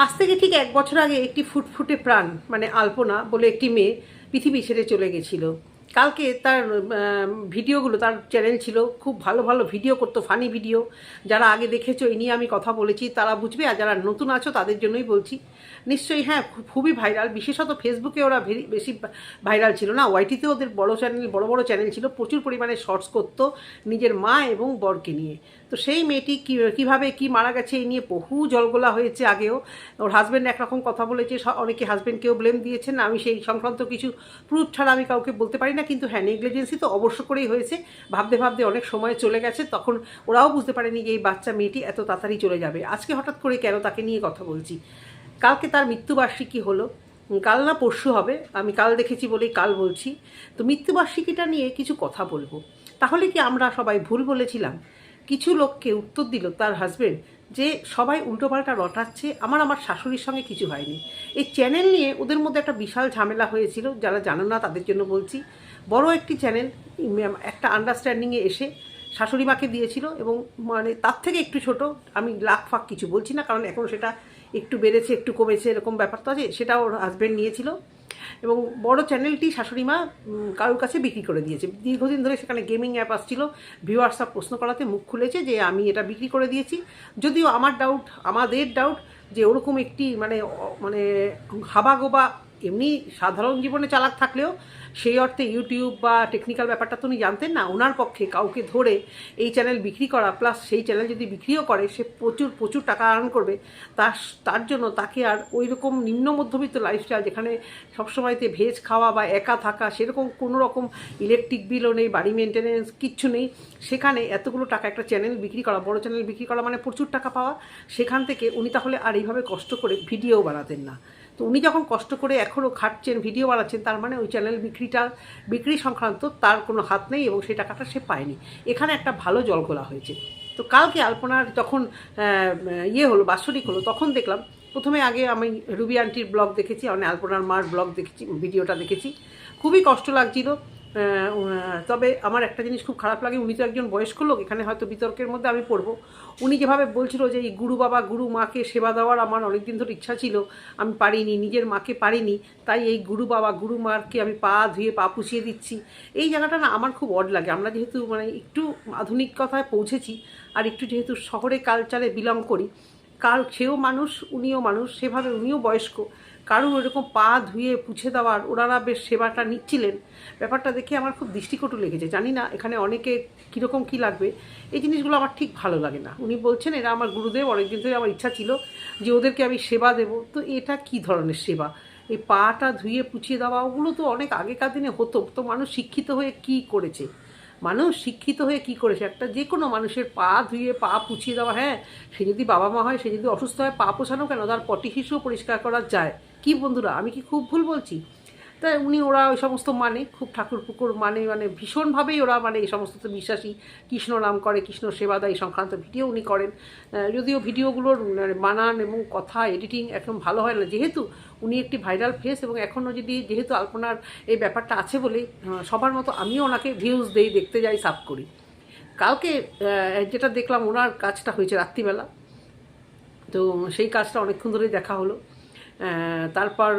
আজ থেকে ঠিক এক বছর আগে একটি ফুটফুটে প্রাণ মানে আলপনা বলে একটি মেয়ে পৃথিবী ছেড়ে চলে গেছিল। কালকে তার ভিডিওগুলো, তার চ্যানেল ছিল, খুব ভালো ভালো ভিডিও করতো ফানি ভিডিও যারা আগে দেখেছ এই নিয়ে আমি কথা বলেছি, তারা বুঝবে, আর যারা নতুন আছো, তাদের জন্যই বলছি। নিশ্চয়ই হ্যাঁ খুবই ভাইরাল বিশেষত ফেসবুকে ওরা বেশি ভাইরাল ছিল না। ওয়াইটিতে ওদের বড় চ্যানেল বড় বড় চ্যানেল ছিল। প্রচুর পরিমাণে শর্টস করতো নিজের মা এবং বরকে নিয়ে। তো সেই মেয়েটি কী, কীভাবে কী মারা গেছে এই নিয়ে বহু জলগোলা হয়েছে আগেও। ওর হাজব্যান্ড একরকম কথা বলেছে অনেকে হাজব্যান্ডকেও ব্লেম দিয়েছেন। আমি সেই সংক্রান্ত কিছু প্রুফ ছাড়া আমি কাউকে বলতে পারি না, কিন্তু হ্যাঁ নেগলিজেন্সি তো অবশ্য করেই হয়েছে। ভাবতে ভাবতে অনেক সময় চলে গেছে, তখন ওরাও বুঝতে পারেনি যে এই বাচ্চা মেয়েটি এত তাড়াতাড়ি চলে যাবে। আজকে হঠাৎ করে কেন তাকে নিয়ে কথা বলছি? কালকে তার মৃত্যুবার্ষিকী হলো। কাল না পরশু হবে, আমি কাল দেখেছি বলেই কাল বলছি। তো মৃত্যুবার্ষিকীটা নিয়ে কিছু কথা বলব। তাহলে কি আমরা সবাই ভুল বলেছিলাম? কিছু লোককে উত্তর দিল তার হাজবেন্ড যে সবাই উল্টোপাল্টা রটাচ্ছে, আমার আমার শাশুড়ির সঙ্গে কিছু হয়নি। এই চ্যানেল নিয়ে ওদের মধ্যে একটা বিশাল ঝামেলা হয়েছিল, যারা জানো না তাদের জন্য বলছি। বড় একটি চ্যানেল একটা আন্ডারস্ট্যান্ডিংয়ে এসে শাশুড়ি মাকে দিয়েছিল এবং মানে তার থেকে একটু ছোট, আমি লাখ ফাক কিছু বলছি না, কারণ এখন সেটা একটু বেড়েছে, একটু কমেছে, এরকম ব্যাপার। তো আছে, সেটা ওর হাজব্যান্ড নিয়েছিল। এবং বড় চ্যানেলটি শাশুড়ি মা কারোর কাছে বিক্রি করে দিয়েছে। দীর্ঘদিন ধরে সেখানে গেমিং অ্যাপ আসছিল, ভিউয়ার্সরা প্রশ্ন করাতে মুখ খুলেছে যে আমি এটা বিক্রি করে দিয়েছি। যদিও আমার ডাউট আমাদের ডাউট যে ওরকম একটি মানে মানে হাবাগোবা এমনি সাধারণ জীবনে চালাক থাকলেও সেই অর্থে ইউটিউব বা টেকনিক্যাল ব্যাপারটা তো উনি জানতেন না ওনার পক্ষে কাউকে ধরে এই চ্যানেল বিক্রি করা প্লাস সেই চ্যানেল যদি বিক্রিও করে, সে প্রচুর প্রচুর টাকা আর্ন করবে, তার তার জন্য তাকে আর ওই রকম নিম্ন মধ্যবিত্ত লাইফস্টাইল যেখানে সবসময়তে ভেজ খাওয়া বা একা থাকা, সেরকম কোনো রকম ইলেকট্রিক বিলও নেই, বাড়ি মেনটেনেন্স কিচ্ছু নেই, সেখানে এতগুলো টাকা একটা চ্যানেল বিক্রি করা, বড় চ্যানেল বিক্রি করা মানে প্রচুর টাকা পাওয়া, সেখান থেকে উনি তাহলে আর এইভাবে কষ্ট করে ভিডিও বানাতেন না। তো উনি যখন কষ্ট করে এখনও খাটছেন ভিডিও বানাচ্ছেন, তার মানে ওই চ্যানেল বিক্রিটা, বিক্রি সংক্রান্ত তার কোনো হাত নেই এবং সেই টাকাটা সে পায়নি। এখানে একটা ভালো জল জলগোলা হয়েছে। তো কালকে আলপনার যখন ইয়ে হলো, বাৎসরিক হলো, তখন দেখলাম, প্রথমে আগে আমি রুবি আন্টির ব্লগ দেখেছি মানে আলপনার মার ব্লগ দেখেছি ভিডিওটা দেখেছি। খুবই কষ্ট লাগছিল। তবে আমার একটা জিনিস খুব খারাপ লাগে, উনি তো একজন বয়স্ক লোক, এখানে হয়তো বিতর্কের মধ্যে আমি পড়ব। উনি যেভাবে বলছিল যে, এই গুরু বাবা, গুরু মাকে সেবা দেওয়ার আমার অনেকদিন ধরে ইচ্ছা ছিল, আমি পারিনি, নিজের মাকে পারিনি, তাই এই গুরু বাবা, গুরু মাকে আমি পা ধুয়ে পা পুষিয়ে দিচ্ছি। এই জায়গাটা না আমার খুব অড লাগে। আমরা যেহেতু মানে একটু আধুনিক কথায় পৌঁছেছি, আর একটু যেহেতু শহরে কালচারে বিলং করি, কাল সেও মানুষ, উনিও মানুষ, সেভাবে উনিও বয়স্ক কারুর ওরকম পা ধুয়ে পুছে দেওয়ার, ওনারা বেশ সেবাটা নিচ্ছিলেন। ব্যাপারটা দেখে আমার খুব দৃষ্টিকটু লেগেছে। জানি না এখানে অনেকে কীরকম কী লাগবে। এই জিনিসগুলো আমার ঠিক ভালো লাগে না। উনি বলছেন, এরা আমার গুরুদেব, অনেকদিন ধরে আমার ইচ্ছা ছিল যে ওদেরকে আমি সেবা দেব। তো এটা কি ধরনের সেবা? এই পাটা ধুয়ে পুছিয়ে দেওয়া, ওগুলো তো অনেক আগেকার দিনে হতো। তো মানুষ শিক্ষিত হয়ে কি করেছে? মানুষ শিক্ষিত হয়ে কি করেছে? একটা যে কোনো মানুষের পা ধুয়ে, পা পুছিয়ে দেওয়া হ্যাঁ সে যদি বাবা মা হয়, সে যদি অসুস্থ হয়, পা পোছানো কেন? তার পটি শিশুও পরিষ্কার করা যায়। কি বন্ধুরা আমি কি খুব ভুল বলছি? তাই উনি ওরা ওই সমস্ত মানে খুব ঠাকুর পুকুর মানে মানে ভীষণভাবেই ওরা মানে এই সমস্ততে বিশ্বাসী। কৃষ্ণ নাম করে কৃষ্ণ সেবা দেয় সংক্রান্ত ভিডিও উনি করেন। যদিও ভিডিওগুলোর মানে বানান এবং কথা এডিটিং একদম ভালো হয় না। যেহেতু উনি একটি ভাইরাল ফেস এবং এখনও যদি যেহেতু আলপনার এই ব্যাপারটা আছে আহ, সবার মতো আমিও ওনাকে ভিউজ দেই দেখতে যাই সাব করি। কালকে যেটা দেখলাম ওনার কাজটা হয়েছে রাত্রিবেলা। তো সেই কাজটা অনেকক্ষণ ধরেই দেখা হলো। তারপর,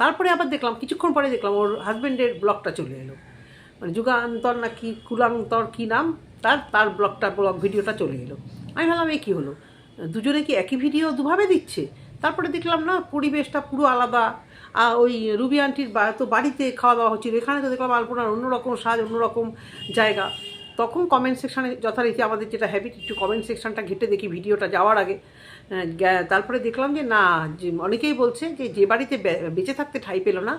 তারপরে আবার দেখলাম, কিছুক্ষণ পরে দেখলাম ওর হাজব্যান্ডের ব্লগটা চলে এলো। মানে যুগান্তর না কি, কুলান্তর কি নাম, তার তার ব্লগটা ব্লগ ভিডিওটা চলে এলো। আমি ভাবলাম, এ কী হলো? দুজনে কি একই ভিডিও দুভাবে দিচ্ছে? তারপরে দেখলাম, না, পরিবেশটা পুরো আলাদা। ওই রুবি আন্টির তো বাড়িতে খাওয়া দাওয়া হচ্ছিল, এখানে তো দেখলাম আলপনার অন্যরকম সাজ অন্যরকম জায়গা। তখন কমেন্ট সেকশানে যথারীতি আমাদের যেটা হ্যাবিট একটু কমেন্ট সেকশানটা ঘেটে দেখি ভিডিওটা যাওয়ার আগে। তারপরে দেখলাম যে না অনেকেই বলছে যে যে বাড়িতে বেঁচে থাকতে ঠাই পেল না,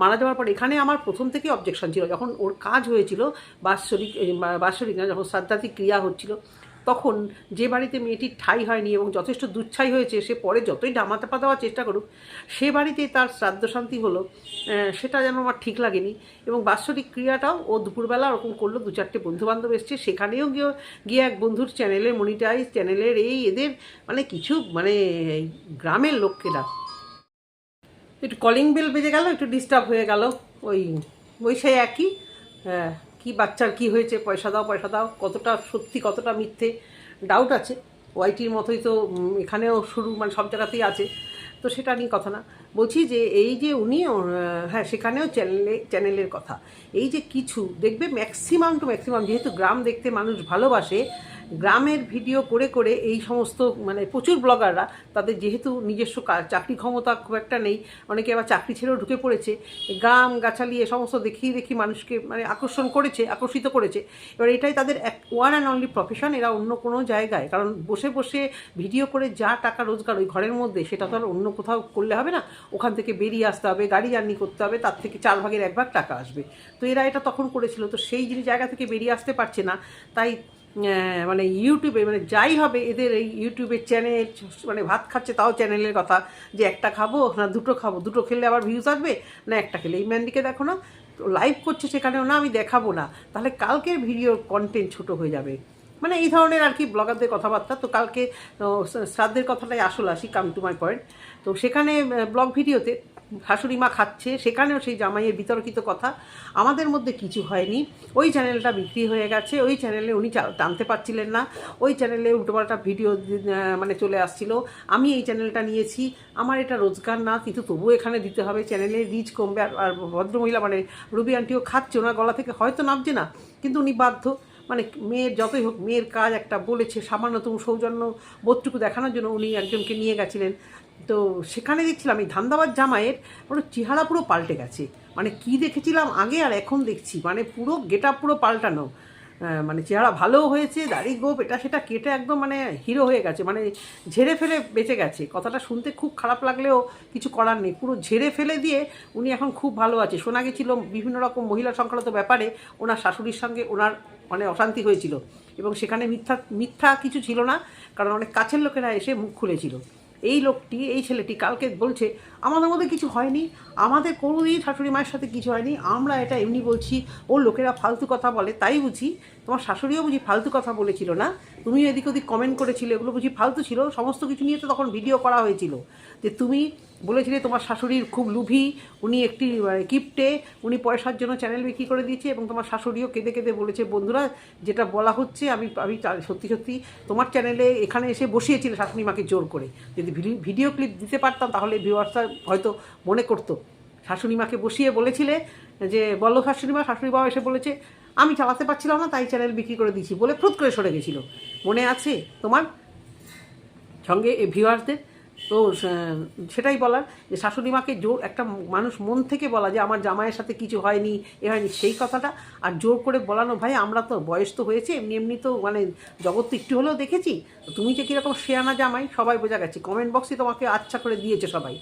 মারা যাওয়ার পর এখানে আমার প্রথম থেকেই অবজেকশন ছিল। যখন ওর কাজ হয়েছিল, বাৎসরিক বাৎসরিক না, যখন শ্রাদ্ধাতিক ক্রিয়া হচ্ছিল তখন যে বাড়িতে মেয়েটির ঠাই হয়নি এবং যথেষ্ট দুচ্ছাই হয়েছে, সে পরে যতই ডামাতাপা দেওয়ার চেষ্টা করুক, সে বাড়িতে তার শ্রাদ্ধ শান্তি হলো সেটা যেন আমার ঠিক লাগেনি এবং বাৎসরিক ক্রিয়াটাও ও দুপুরবেলা ওরকম করল, দু চারটে বন্ধুবান্ধব এসছে, সেখানেও গিয়ে গিয়ে এক বন্ধুর চ্যানেলের মনিটাইজ চ্যানেলের এই এদের মানে কিছু মানে গ্রামের লোককে লোকেরা। একটু কলিং বেল বেজে গেল, একটু ডিস্টার্ব হয়ে গেল, ওই ওই একই হ্যাঁ কী বাচ্চার কি হয়েছে, পয়সা দাও পয়সা দাও, কতটা সত্যি, কতটা মিথ্যে ডাউট আছে। ওয়াইটির মতোই তো এখানেও শুরু মানে সব জায়গাতেই আছে। তো সেটা নিয়ে কথা না। বলছি যে, এই যে উনি হ্যাঁ সেখানেও চ্যানেলে চ্যানেলের কথা। এই যে কিছু, দেখবে ম্যাক্সিমাম টু ম্যাক্সিমাম যেহেতু গ্রাম দেখতে মানুষ ভালোবাসে গ্রামের ভিডিও করে করে এই সমস্ত মানে প্রচুর ব্লগাররা তাদের যেহেতু নিজস্ব চাকরি ক্ষমতা খুব একটা নেই, অনেকে আবার চাকরি ছেড়েও ঢুকে পড়েছে, গ্রাম গাছালি এ সমস্ত দেখিয়ে দেখি মানুষকে মানে আকর্ষণ করেছে, আকর্ষিত করেছে। এবার এটাই তাদের এক ওয়ান অ্যান্ড অনলি প্রফেশন এরা অন্য কোনো জায়গায়, কারণ বসে বসে ভিডিও করে যা টাকা রোজগার ওই ঘরের মধ্যে, সেটা তো আর অন্য কোথাও করলে হবে না। ওখান থেকে বেরিয়ে আসতে হবে, গাড়ি জার্নি করতে হবে, তার থেকে চার ভাগের এক ভাগ টাকা আসবে। তো এরা এটা তখন করেছিল, তো সেই জায়গা থেকে বেরিয়ে আসতে পারছে না। তাই মানে ইউটিউবে মানে যাই হবে, এদের এই ইউটিউবের চ্যানেল মানে ভাত খাচ্ছে তাও চ্যানেলের কথা, যে একটা খাব না দুটো খাব, দুটো খেলে আবার ভিউজ আসবে? না, একটা খেলে। এই ম্যান্ডিকে দেখো না লাইভ করছে সেখানেও না, আমি দেখাবো না। তাহলে কালকের ভিডিও কন্টেন্ট ছোট হয়ে যাবে। মানে এই ধরনের আর কি ব্লগারদের কথাবার্তা। তো কালকে শ্রাদ্ধের কথাটাই আসল আসি কাম টু মাই পয়েন্ট তো সেখানে ব্লগ ভিডিওতে শাশুড়ি মা খাচ্ছে, সেখানেও সেই জামাইয়ের বিতর্কিত কথা। আমাদের মধ্যে কিছু হয়নি। ওই চ্যানেলটা বিক্রি হয়ে গেছে, ওই চ্যানেলে উনি টানতে পারছিলেন না। ওই চ্যানেলে উল্টোপাল্টা ভিডিও মানে চলে আসছিল। আমি এই চ্যানেলটা নিয়েছি। আমার এটা রোজগার না, কিন্তু তবুও এখানে দিতে হবে। চ্যানেলে রিচ কমবে, আর ভদ্রমহিলা মানে রুবি আন্টিও খাচ্ছে ওনার গলা থেকে হয়তো নামছে না, কিন্তু উনি বাধ্য। মানে মেয়ের যতই হোক, মেয়ের কাজ একটা বলেছে, সামান্যতম সৌজন্য বোধটুকু দেখানোর জন্য উনি একজনকে নিয়ে গেছিলেন। তো সেখানে দেখছিলাম এই ধান্দাবাদ জামাইয়ের পুরো চেহারা পুরো পাল্টে গেছে। মানে কি দেখেছিলাম আগে আর এখন দেখছি। মানে পুরো গেট পুরো পাল্টানো। মানে চেহারা ভালোও হয়েছে, দাড়ি, গোপ, এটা সেটা কেটে একদম মানে হিরো হয়ে গেছে মানে ঝেড়ে ফেলে বেঁচে গেছে। কথাটা শুনতে খুব খারাপ লাগলেও কিছু করার নেই, পুরো ঝেড়ে ফেলে দিয়ে উনি এখন খুব ভালো আছে। শোনা গেছিল বিভিন্ন রকম মহিলা সংক্রান্ত ব্যাপারে ওনার শাশুড়ির সঙ্গে ওনার মানে অশান্তি হয়েছিল এবং সেখানে মিথ্যা মিথ্যা কিছু ছিল না, কারণ অনেক কাছের লোকেরা এসে মুখ খুলেছিল। এই লোকটি, এই ছেলেটি কালকে বলছে, আমাদের মধ্যে কিছু হয়নি, আমাদের কোনোদিন শাশুড়ি মায়ের সাথে কিছু হয়নি, আমরা এটা এমনি বলছি, ও লোকেরা ফালতু কথা বলে, তাই বুঝি, তোমার শাশুড়িও বুঝি ফালতু কথা বলেছিল না? তুমি এদিক ওদিক কমেন্ট করেছিলে, এগুলো বুঝি ফালতু ছিল? সমস্ত কিছু নিয়ে তো তখন ভিডিও করা হয়েছিল যে তুমি বলেছিলে তোমার শাশুড়ির খুব লুভি, উনি একটি কিপ্টে, উনি পয়সার জন্য চ্যানেল বিক্রি করে দিয়েছে এবং তোমার শাশুড়িও কেঁদে কেঁদে বলেছে, বন্ধুরা, যেটা বলা হচ্ছে, আমি আমি সত্যি সত্যি, তোমার চ্যানেলে এখানে এসে বসিয়েছিল শাশুড়ি মাকে জোর করে। যদি ভিডি- ভিডিও ক্লিপ দিতে পারতাম, তাহলে ভিউয়ার্সরা হয়তো মনে করতো। শাশুড়ি মাকে বসিয়ে বলেছিলে যে, বলো শাশুড়ি মা, শাশুড়ি বাবা এসে বলেছে, আমি চালাতে পারছিলাম না, তাই চ্যানেল বিক্রি করে দিয়েছি, বলে ফ্রুত করে সরে গেছিল। মনে আছে তোমার? সঙ্গে এই ভিউয়ার্সদের তো সেটাই বলার যে শাশুড়ি মাকে জোর, একটা মানুষ মন থেকে বলা যে আমার জামাইয়ের সাথে কিছু হয়নি, এ হয়নি, সেই কথাটা আর জোর করে বলানো, ভাই আমরা তো বয়স তো হয়েছে, এমনি এমনি তো মানে জগৎ তো একটু হলেও দেখেছি, তুমি যে কীরকম শেয়ানা জামাই, সবাই বোঝা গেছে কমেন্ট বক্সে তোমাকে আচ্ছা করে দিয়েছে সবাই,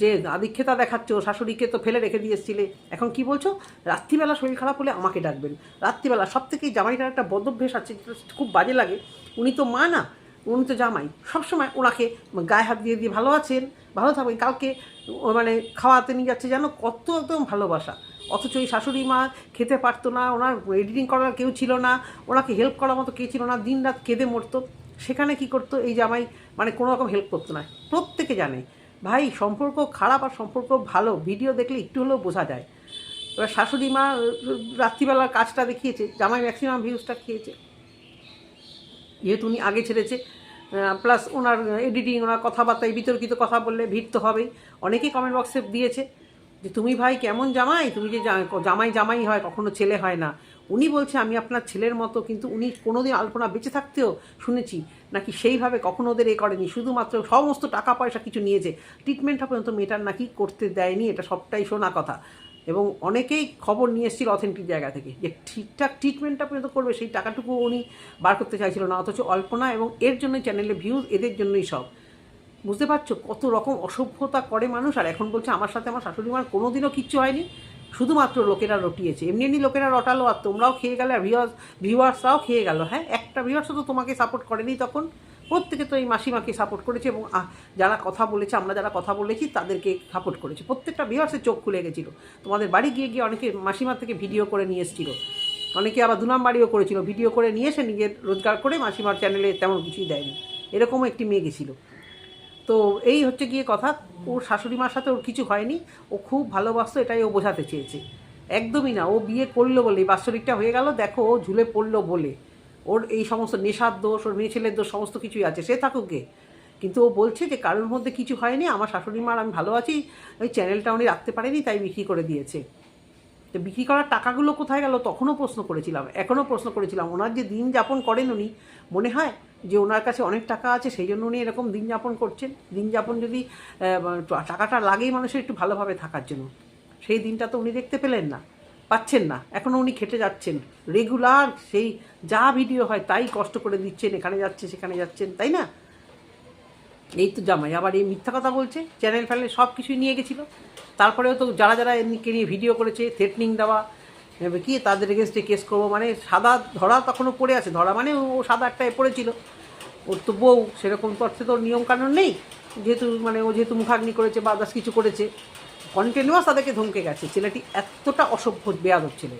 যে আদিক্ষেতা দেখাচ্ছ, শাশুড়িকে তো ফেলে রেখে দিয়ে এসছিলে, এখন কি বলছো? রাত্রিবেলা শরীর খারাপ হলে আমাকে ডাকবেন, রাত্রিবেলা সব থেকে জামাইটার একটা বদভ্যেস আছে খুব বাজে লাগে, উনি তো মা না উনি তো জামাই। সবসময় ওনাকে গায়ে হাত দিয়ে দিয়ে ভালো আছেন, ভালো থাকবেন। কালকে মানে খাওয়াতে নিয়ে যাচ্ছে যেন কত একদম ভালোবাসা। অথচ এই শাশুড়ি মা খেতে পারতো না, ওনার এডিটিং করার কেউ ছিল না, ওনাকে হেল্প করার মতো কেউ ছিল না দিন রাত কেঁদে মরতো। সেখানে কি করতো? এই জামাই মানে কোনো রকম হেল্প করতো না। প্রত্যেকে জানে, ভাই সম্পর্ক খারাপ আর সম্পর্ক ভালো ভিডিও দেখলে একটু হলেও বোঝা যায়। এবার শাশুড়ি মা রাত্রিবেলার কাজটা দেখিয়েছে, জামাই ম্যাক্সিমাম ভিউজটা খেয়েছে যেহেতু উনি আগে ছেড়েছে প্লাস ওনার এডিটিং ওনার কথাবার্তায় বিতর্কিত কথা বললে ভিড় তো হবেই। অনেকেই কমেন্ট বক্সে দিয়েছে যে, তুমি ভাই কেমন জামাই? তুমি যে জামাই জামাই হয়, কখনো ছেলে হয় না। উনি বলছে, আমি আপনার ছেলের মতো, কিন্তু উনি কোনোদিন আলপনা বেঁচে থাকতেও শুনেছি, নাকি সেইভাবে কখনো ওদের এ করেনি? শুধুমাত্র সমস্ত টাকা পয়সা কিছু নিয়েছে। ট্রিটমেন্টটা পর্যন্ত মেয়েটার নাকি করতে দেয়নি, এটা সবটাই শোনা কথা। এবং অনেকেই খবর নিয়ে এসেছিল অথেন্টিক জায়গা থেকে যে ঠিকঠাক ট্রিটমেন্টটা পর্যন্ত করবে, সেই টাকাটুকু উনি বার করতে চাইছিল না, অথচ অল্পনা এবং এর জন্য চ্যানেলে ভিউজ এদের জন্যই সব। বুঝতে পারছ? কত রকম অসভ্যতা করে মানুষ, আর এখন বলছে আমার সাথে আমার শাশুড়ি মার কোনোদিনও কিচ্ছু হয়নি, শুধুমাত্র লোকেরা রটিয়েছে। এমনি এমনি লোকেরা রটালো, আর তোমরাও খেয়ে গেলে আর ভিউয়ার্স ভিউয়ার্সরাও খেয়ে গেল। হ্যাঁ একটা ভিউয়ার্সও তো তোমাকে সাপোর্ট করেনি তখন। প্রত্যেকে তো এই মাসিমাকে সাপোর্ট করেছে এবং যারা কথা বলেছে, আমরা যারা কথা বলেছি, তাদেরকে সাপোর্ট করেছে। প্রত্যেকটা ভিউয়ার্সের চোখ খুলে গেছিল। তোমাদের বাড়ি গিয়ে গিয়ে অনেকে মাসিমা থেকে ভিডিও করে নিয়ে এসেছিল। অনেকে আবার দুনাম বাড়িও করেছিল। ভিডিও করে নিয়ে এসে নিজের রোজগার করে মাসিমার চ্যানেলে তেমন কিছুই দেয়নি। এরকমও একটি মেয়ে গেছিল। তো এই হচ্ছে গিয়ে কথা। ওর শাশুড়ি মার সাথে ওর কিছু হয়নি। ও খুব ভালোবাসতো, এটাই ও বোঝাতে চেয়েছে। একদমই না। ও বিয়ে করল বলে, বাৎসরিকটা হয়ে গেল। দেখো, ও ঝুলে পড়ল বলে। ওর এই সমস্ত নেশার দোষ, ওর মেয়ে ছেলের দোষ, সমস্ত কিছুই আছে, সে থাকুক গে। কিন্তু ও বলছে যে কারোর মধ্যে কিছু হয়নি, আমার শাশুড়ি মার আমি ভালো আছি, ওই চ্যানেলটা উনি রাখতে পারেনি, তাই বিক্রি করে দিয়েছে। তো বিক্রি করার টাকাগুলো কোথায় গেল তখনও প্রশ্ন করেছিলাম, এখনও প্রশ্ন করেছিলাম। ওনার যে দিন যাপন করেন উনি, মনে হয় যে ওনার কাছে অনেক টাকা আছে, সেই জন্য উনি এরকম দিন যাপন করছেন। দিন যাপন যদি টাকাটা লাগেই মানুষের একটু ভালোভাবে থাকার জন্য। সেই দিনটা তো উনি দেখতে পেলেন না। পাচ্ছেন না। এখনও উনি খেটে যাচ্ছেন। রেগুলার সেই যা ভিডিও হয় তাই কষ্ট করে দিচ্ছেন, এখানে যাচ্ছে সেখানে যাচ্ছেন, তাই না? এই তো জামাই। আবার এই মিথ্যা কথা বলছে চ্যানেল ফ্যানেল সব কিছুই নিয়ে গেছিল। তারপরেও তো যারা যারা এমনিকে নিয়ে ভিডিও করেছে থ্রেটনিং দেওয়া কি তাদের এগেনস্টে কেস করব? মানে সাদা ধরা তখনও পড়ে আছে। ধরা মানে ও সাদা একটা পড়েছিল। ওর তো বউ, সেরকম তো অর্থে তো নিয়মকানুন নেই। যেহেতু মানে ও যেহেতু মুখাগ্নি করেছে বা আদার্স কিছু করেছে কন্টিনিউয়াস তাদেরকে ধমকে গেছে। ছেলেটি এতটা অসভ্য, বেয়াদব ছেলে।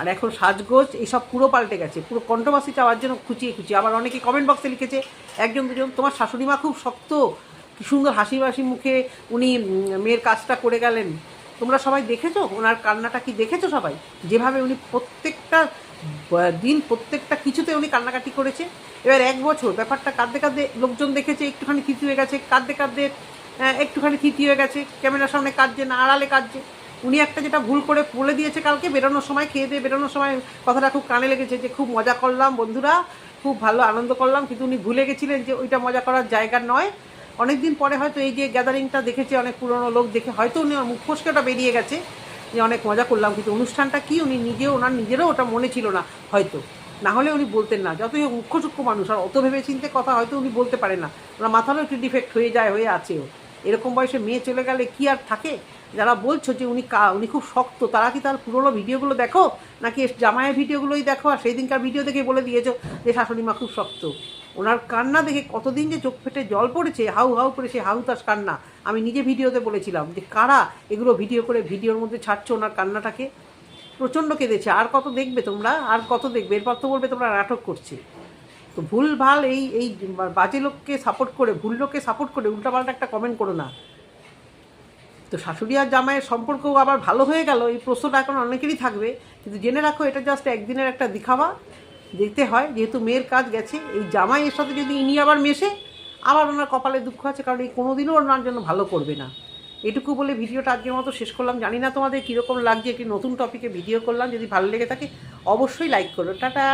আর এখন সাজগোজ এইসব পুরো পাল্টে গেছে। পুরো কন্ট্রোভার্সি চাওয়ার জন্য খুঁচিয়ে খুঁচিয়ে। আবার অনেকে কমেন্ট বক্সে লিখেছে, একজন, দুজন, তোমার শাশুড়ি মা খুব শক্ত। কি সুন্দর হাসি হাসি মুখে উনি মেয়ের কাজটা করে গেলেন। তোমরা সবাই দেখেছ? ওনার কান্নাটা কি দেখেছ সবাই? যেভাবে উনি প্রত্যেকটা দিন প্রত্যেকটা কিছুতে উনি কান্নাকাটি করেছে। এবার এক বছর, ব্যাপারটা কাঁদতে কাঁদতে লোকজন দেখেছে, একটুখানি থিতি হয়ে গেছে, কাঁদতে কাঁদতে একটুখানি থিতি হয়ে গেছে, ক্যামেরার সামনে কাঁদছে না, আড়ালে কাঁদছে। উনি একটা যেটা ভুল করে বলে দিয়েছে কালকে, বেরোনোর সময় খেয়ে দিয়ে বেরোনোর সময় কথাটা খুব কানে লেগেছে যে খুব মজা করলাম বন্ধুরা, খুব ভালো আনন্দ করলাম, কিন্তু উনি ভুলে গেছিলেন যে ওইটা মজা করার জায়গা নয়। অনেক দিন পরে হয়তো এই যে গ্যাদারিংটা দেখেছে, অনেক পুরনো লোক দেখে হয়তো উনি মুখ ফসকে ওটা বেরিয়ে গেছে, যে অনেক মজা করলাম, কিন্তু অনুষ্ঠানটা কি উনি নিজেও, ওনার নিজেরও ওটা মনে ছিল না, হয়তো। না হলে উনি বলতেন না, যতই মুখ্য সূক্ষ্ম মানুষ, আর অত ভেবে চিনতে কথা হয়তো উনি বলতে পারে না। ওনার মাথারও একটু ডিফেক্ট হয়ে যায়, হয়ে আছেও এরকম বয়সে মেয়ে চলে গেলে কি আর থাকে? যারা বলছো যে উনি কা উনি খুব শক্ত, তারা কি তার পুরোনো ভিডিওগুলো দেখো? নাকি জামাইয়ের ভিডিওগুলোই দেখো? আর সেই দিনকার ভিডিও দেখে বলে দিয়েছ যে শাশুড়ি মা খুব শক্ত। ওনার কান্না দেখে কতদিন যে চোখ ফেটে জল পড়েছে, হাউ হাউ করে সে হাউ তাস কান্না। আমি নিজে ভিডিওতে বলেছিলাম যে কারা এগুলো ভিডিও করে ভিডিওর মধ্যে ছাড়ছো ওনার কান্নাটাকে? প্রচণ্ড কেঁদেছে। আর কত দেখবে তোমরা? আর কত দেখবে? এরপর তো বলবে তোমরা নাটক করছে। তো ভুল ভালো এই এই বাজে লোককে সাপোর্ট করে, ভুল লোককে সাপোর্ট করে উল্টাপাল্টা একটা কমেন্ট করো না। তো শাশুড়ি আর জামাইয়ের সম্পর্ক আবার ভালো হয়ে গেল, এই প্রশ্নটা এখন অনেকেরই থাকবে। কিন্তু জেনে রাখো, এটা জাস্ট একদিনের একটা দিখাওয়া। দেখতে হয়, যেহেতু মেয়ের কাজ গেছে, এই জামাইয়ের সাথে যদি ইনি আবার মেশে, আবার ওনার কপালে দুঃখ আছে, কারণ এই কোনোদিনও ওনার জন্য ভালো করবে না। এটুকু বলে ভিডিওটা আজকের মতো শেষ করলাম। জানি না তোমাদের কীরকম লাগছে, একটি নতুন টপিকে ভিডিও করলাম। যদি ভালো লেগে থাকে, অবশ্যই লাইক করো। টাটা!